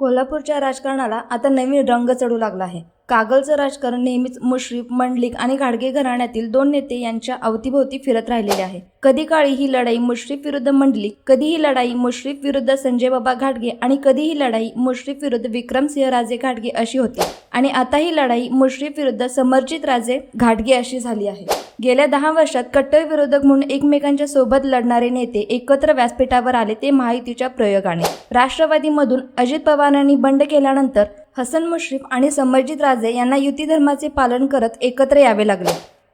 कोल्हापूरच्या राजकारणाला आता नवीन रंग चढू लागला आहे. कागलचं राजकारण नेहमीच मुश्रीफ मंडलिक आणि घाडगे घराण्यातील दोन नेते यांच्या अवतीभोवती फिरत राहिलेले आहे. कधी काळी ही लढाई मुश्रीफ विरुद्ध मंडलिक कधी ही लढाई मुश्रीफ विरुद्ध संजय बाबा घाटगे आणि कधी ही लढाई मुश्रीफ विरुद्ध विक्रमसिंह राजे घाटगे अशी होती. आणि आता ही लढाई मुश्रीफ विरुद्ध समर्जित राजे घाटगे अशी झाली आहे. गेल्या दहा वर्षात कट्टर विरोधक म्हणून एकमेकांच्या सोबत लढणारे नेते एकत्र व्यासपीठावर आले ते महायुतीच्या प्रयोगाने. राष्ट्रवादीमधून अजित पवारांनी बंड केल्यानंतर हसन मुश्रीफ आणि समर्जित राजे यांना युती धर्माचे पालन करत एकत्र यावे लागले.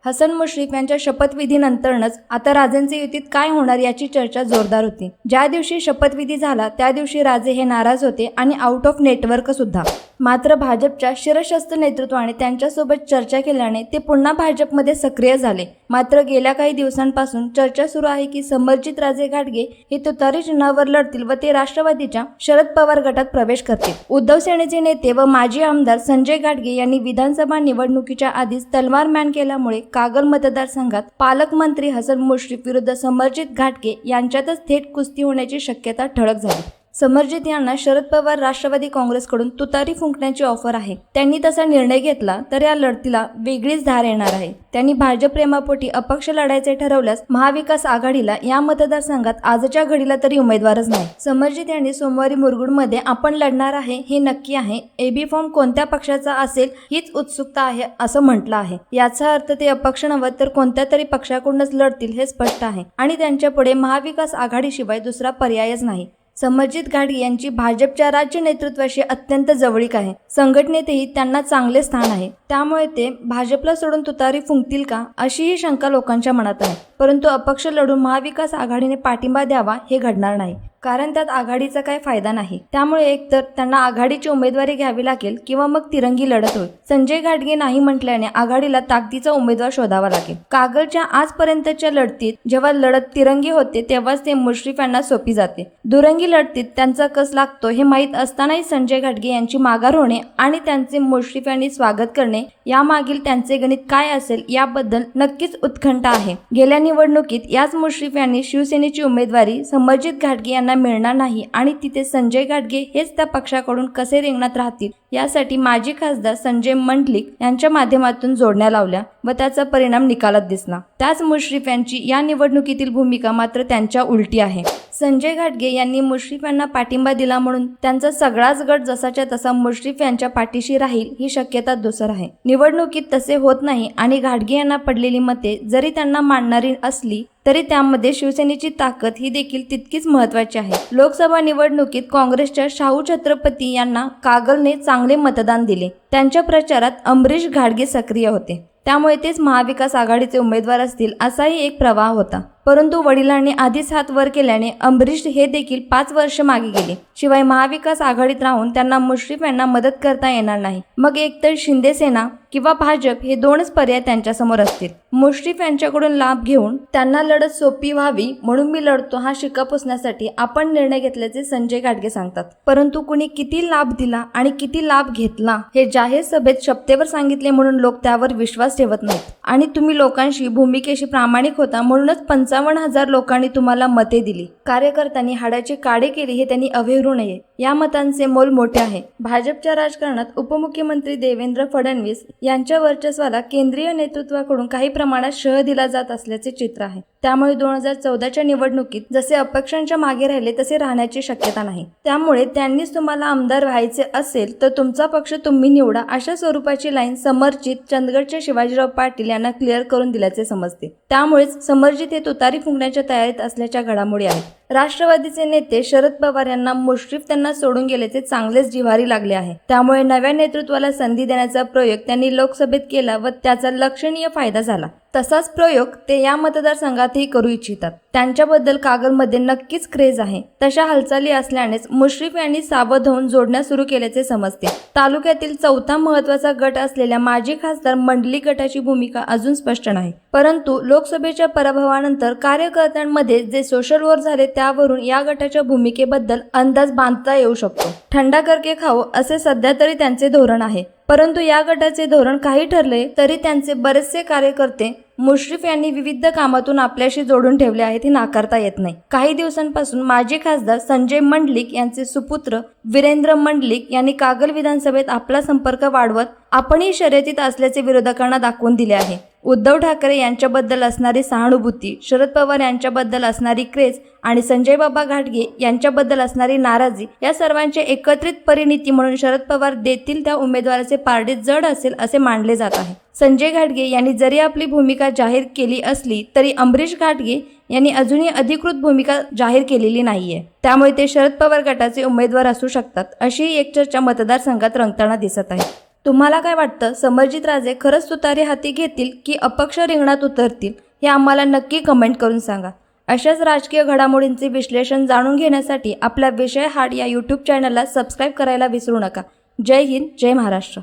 हसन मुश्रीफ यांच्या शपथविधीनंतरच आता राजेंचे युतीत काय होणार याची चर्चा जोरदार होती. ज्या दिवशी शपथविधी झाला त्या दिवशी राजे हे नाराज होते आणि आउट ऑफ नेटवर्क सुद्धा. मात्र भाजपच्या शिरशस्त्र नेतृत्वाने त्यांच्यासोबत चर्चा केल्याने ते पुन्हा भाजपमध्ये सक्रिय झाले. मात्र गेल्या काही दिवसांपासून चर्चा सुरू आहे की समरजित राजे घाटगे हे तुतारी चिन्हावर लढतील व ते राष्ट्रवादीच्या शरद पवार गटात प्रवेश करतील. उद्धव सेनेचे नेते व माजी आमदार संजय घाटगे यांनी विधानसभा निवडणुकीच्या आधीच तलवार मॅन केल्यामुळे कागल मतदारसंघात पालकमंत्री हसन मुश्रीफ विरुद्ध समरजित घाटगे यांच्यातच थेट कुस्ती होण्याची शक्यता ठळक झाली. समरजित यांना शरद पवार राष्ट्रवादी काँग्रेसकडून तुतारी फुंकण्याची ऑफर आहे. त्यांनी तसा निर्णय घेतला तर या लढतीला वेगळीच धार येणार आहे. त्यांनी भाजप प्रेमापोटी अपक्ष लढायचे ठरवल्यास महाविकास आघाडीला या मतदारसंघात आजच्या घडीला तरी उमेदवारच नाही. समरजित यांनी सोमवारी मुरगुडमध्ये आपण लढणार आहे हे नक्की आहे. एबी फॉर्म कोणत्या पक्षाचा असेल हीच उत्सुकता आहे असं म्हटलं आहे. याचा अर्थ ते अपक्ष नव्हत तर कोणत्या तरी पक्षाकडूनच लढतील हे स्पष्ट आहे. आणि त्यांच्यापुढे महाविकास आघाडीशिवाय दुसरा पर्यायच नाही. समरजित घाडी यांची भाजपच्या राज्य नेतृत्वाशी अत्यंत जवळीक आहे. संघटनेतही त्यांना चांगले स्थान आहे. त्यामुळे ते भाजपला सोडून तुतारी फुंकतील का अशीही शंका लोकांच्या मनात आहे. परंतु अपक्ष लढून महाविकास आघाडीने पाठिंबा द्यावा हे घडणार नाही. कारण त्यात आघाडीचा काही फायदा नाही. त्यामुळे एकतर त्यांना आघाडीची उमेदवारी घ्यावी लागेल किंवा मग तिरंगी लढत होईल. संजय घाटगे नाही म्हटल्याने आघाडीला ताकदीचा उमेदवार शोधावा लागेल. कागलच्या आजपर्यंतच्या लढतीत जेव्हा लढत तिरंगी होते तेव्हाच ते मुश्रीफ यांना सोपी जाते. दुरंगी लढतीत त्यांचा कस लागतो हे माहीत असतानाही संजय घाटगे यांची माघार होणे आणि त्यांचे मुश्रीफ यांनी स्वागत करणे यामागील त्यांचे गणित काय असेल याबद्दल नक्कीच उत्खंठा आहे. गेल्या निवडणुकीत याच मुश्रीफ यांनी शिवसेनेची उमेदवारी संभाजित घाटगे यांना मिळणार नाही आणि तिथे संजय गाडगे हेच त्या पक्षाकडून कसे रिंगणात राहतील? यासाठी माजी खासदार संजय मंडलिक यांच्या माध्यमातून जोडण्या लावल्या व त्याचा परिणाम निकालात दिसला. त्याच मुश्रीफ यांची या निवडणुकीतील भूमिका मात्र त्यांच्या उलटी आहे. संजय घाटगे यांनी मुश्रीफ यांना पाठिंबा दिला म्हणून त्यांचा सगळाच गट जसाच्या तसा मुश्रीफ यांच्या पाठीशी राहील ही शक्यता दुसर आहे. निवडणुकीत तसे होत नाही आणि घाटगे यांना पडलेली मते जरी त्यांना मांडणारी असली तरी त्यामध्ये शिवसेनेची ताकद ही देखील तितकीच महत्वाची आहे. लोकसभा निवडणुकीत काँग्रेसच्या शाहू छत्रपती यांना कागलने चांग चांगले मतदान दिले. त्यांच्या प्रचारात अमरीश घाटगे सक्रिय होते. त्यामुळे तेच महाविकास आघाडीचे उमेदवार असतील असाही एक प्रवाह होता. परंतु वडिलांनी आधीच हात वर केल्याने अंबरीश हे देखील पाच वर्ष मागे गेले. शिवाय महाविकास आघाडीत राहून त्यांना मुश्रीफ यांना मदत करता येणार नाही. मग एकतर शिंदे सेना किंवा भाजप हे दोनच पर्याय त्यांच्यासमोर असतील. मुश्रीफ यांच्याकडून लाभ घेऊन त्यांना लढत सोपी व्हावी म्हणून मी लढतो हा शिक्का पुसण्यासाठी आपण निर्णय घेतल्याचे संजय घाटगे सांगतात. परंतु कुणी किती लाभ दिला आणि किती लाभ घेतला हे जाहीर सभेत शपथेवर सांगितले म्हणून लोक त्यावर विश्वास ठेवत नाहीत. आणि तुम्ही लोकांशी भूमिकेशी प्रामाणिक होता म्हणूनच पंच पंचावन्न हजार लोकांनी तुम्हाला मते दिली. कार्यकर्त्यांनी हाडाची काडे केली हे त्यांनी अवहेरू नये. या मतांचे मोल मोठे आहे. भाजपच्या राजकारणात उपमुख्यमंत्री देवेंद्र फडणवीस यांच्या वर्चस्वाला केंद्रीय नेतृत्वाकडून काही प्रमाणात शह दिला जात असल्याचे चित्र आहे. त्यामुळे दोन हजार चौदाच्या निवडणुकीत जसे अपक्षांच्या मागे राहिले तसे राहण्याची शक्यता नाही. त्यामुळे त्यांनीच तुम्हाला आमदार व्हायचे असेल तर तुमचा पक्ष तुम्ही निवडा अशा स्वरूपाची लाईन समर्जित चंदगडच्या शिवाजीराव पाटील यांना क्लिअर करून दिल्याचे समजते. त्यामुळेच समर्जित हे तुतारी फुंकण्याच्या तयारीत असल्याच्या घडामोडी आहेत. राष्ट्रवादीचे नेते शरद पवार यांना मुश्रीफ त्यांना सोडून गेल्याचे चांगलेच जिव्हारी लागले आहे. त्यामुळे नव्या नेतृत्वाला संधी देण्याचा प्रयोग त्यांनी लोकसभेत केला व त्याचा लक्षणीय फायदा झाला. तसाच प्रयोग ते या मतदारसंघातही करू इच्छितात. त्यांच्याबद्दल कागलमध्ये नक्कीच क्रेज आहे. तशा हालचाली असल्यानेच मुश्रीफ यांनी सावध होऊन जोडण्या सुरू केल्याचे समजते. तालुक्यातील चौथा महत्त्वाचा गट असलेल्या माजी खासदार मंडली गटाची भूमिका अजून स्पष्ट नाही. परंतु लोकसभेच्या पराभवानंतर कार्यकर्त्यांमध्ये जे सोशल वर झाले त्यावरून या गटाच्या भूमिकेबद्दल अंदाज बांधता येऊ शकतो. थंडा करके खाओ असे सध्या तरी त्यांचे धोरण आहे. परंतु या गटाचे धोरण काही ठरले तरी त्यांचे बरेचसे कार्यकर्ते मुश्रीफ यांनी विविध कामातून आपल्याशी जोडून ठेवले आहेत हे नाकारता येत नाही. काही दिवसांपासून माजी खासदार संजय मंडलिक यांचे सुपुत्र वीरेंद्र मंडलिक यांनी कागल विधानसभेत आपला संपर्क वाढवत आपणही शर्यतीत असल्याचे विरोधकांना दाखवून दिले आहे. उद्धव ठाकरे यांच्याबद्दल असणारी सहानुभूती शरद पवार यांच्याबद्दल असणारी क्रेज आणि संजय बाबा घाटगे यांच्याबद्दल असणारी नाराजी या सर्वांचे एकत्रित परिणिती म्हणून शरद पवार देतील त्या उमेदवाराचे पारडे जड असेल असे मानले जात आहे. संजय घाटगे यांनी जरी आपली भूमिका जाहीर केली असली तरी अमरीश घाटगे यांनी अजूनही अधिकृत भूमिका जाहीर केलेली नाहीये. त्यामुळे ते शरद पवार गटाचे उमेदवार असू शकतात अशी एक चर्चा मतदारसंघात रंगताना दिसत आहे. तुम्हाला काय वाटतं? समरजित राजे खरंच तुतारी हाती घेतील की अपक्ष रिंगणात उतरतील? हे आम्हाला नक्की कमेंट करून सांगा. अशाच राजकीय घडामोडींचे विश्लेषण जाणून घेण्यासाठी आपला विषय हाड या यूट्यूब चॅनलला सबस्क्राईब करायला विसरू नका. जय हिंद जय महाराष्ट्र.